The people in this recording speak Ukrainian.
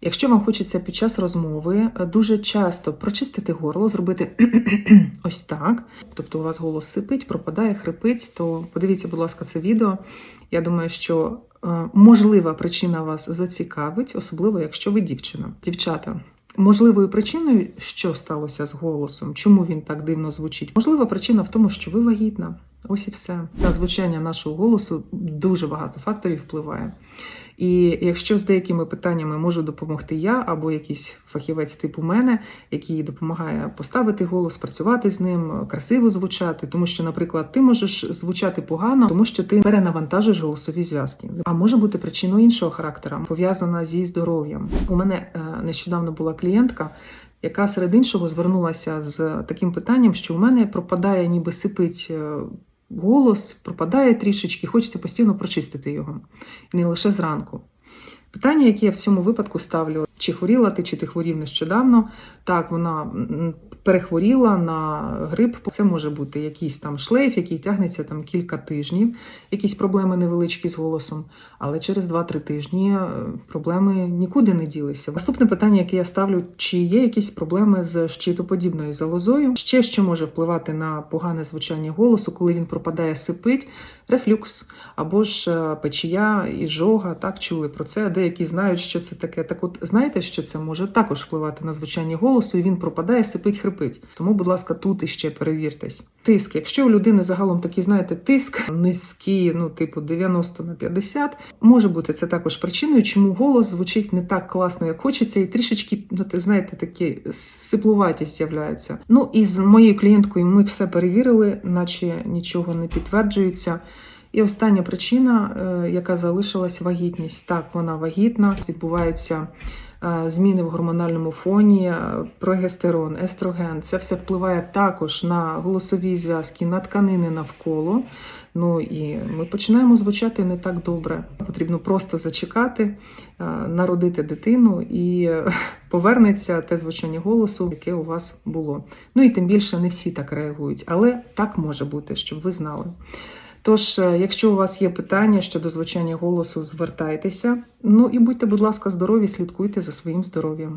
Якщо вам хочеться під час розмови е, дуже часто прочистити горло, зробити ось так, тобто у вас голос сипить, пропадає, хрипить, то подивіться, будь ласка, це відео. Я думаю, що е, можлива причина вас зацікавить, особливо якщо ви дівчина. Дівчата. Можливою причиною, що сталося з голосом, чому він так дивно звучить? Можлива причина в тому, що ви вагітна. Ось і все. На звучання нашого голосу дуже багато факторів впливає. І якщо з деякими питаннями можу допомогти я або якийсь фахівець типу мене, який допомагає поставити голос, працювати з ним, красиво звучати, тому що, наприклад, ти можеш звучати погано, тому що ти перенавантажуєш голосові зв'язки. А може бути причиною іншого характера, пов'язана зі здоров'ям. У мене е, нещодавно була клієнтка. Яка серед іншого звернулася з таким питанням, що у мене пропадає, ніби сипить е, голос, пропадає трішечки, хочеться постійно прочистити його, і не лише зранку. Питання, яке я в цьому випадку ставлю: чи хворіла ти, чи ти хворів нещодавно? Так, вона перехворіла на грип. Це може бути якийсь там шлейф, який тягнеться там кілька тижнів, якісь проблеми невеличкі з голосом. Але через 2-3 тижні е, проблеми нікуди не ділися. Наступне питання, яке я ставлю: чи є якісь проблеми з щитоподібною залозою? Ще що може впливати на погане звучання голосу, коли він пропадає, сипить, рефлюкс або ж е, печія і жога. Так чули про це. Деякі знають, що це таке. Так, от знаєте, що це може також впливати на звучання голосу, і він пропадає, сипить, хрипить. Тому, будь ласка, тут іще перевіртесь. Тиск. Якщо у людини загалом такий, знаєте, тиск низький, ну типу 90 на 50, може бути це також причиною, чому голос звучить не так класно, як хочеться, і трішечки, ну ти знаєте, такі сиплуватість з'являється. Ну і з моєю клієнткою ми все перевірили, наче нічого не підтверджується. І остання причина, е, яка залишилась вагітність. Так, вона вагітна, відбуваються зміни в гормональному фоні, е, прогестерон, естроген. Це все впливає також на голосові зв'язки, на тканини навколо. Ну і ми починаємо звучати не так добре. Потрібно просто зачекати, народити дитину і повернеться те звучання голосу, яке у вас було. Ну і тим більше не всі так реагують, але так може бути, щоб ви знали. Тож, е, якщо у вас є питання щодо звучання голосу, звертайтеся. Ну і будьте, будь ласка, здорові, слідкуйте за своїм здоров'ям.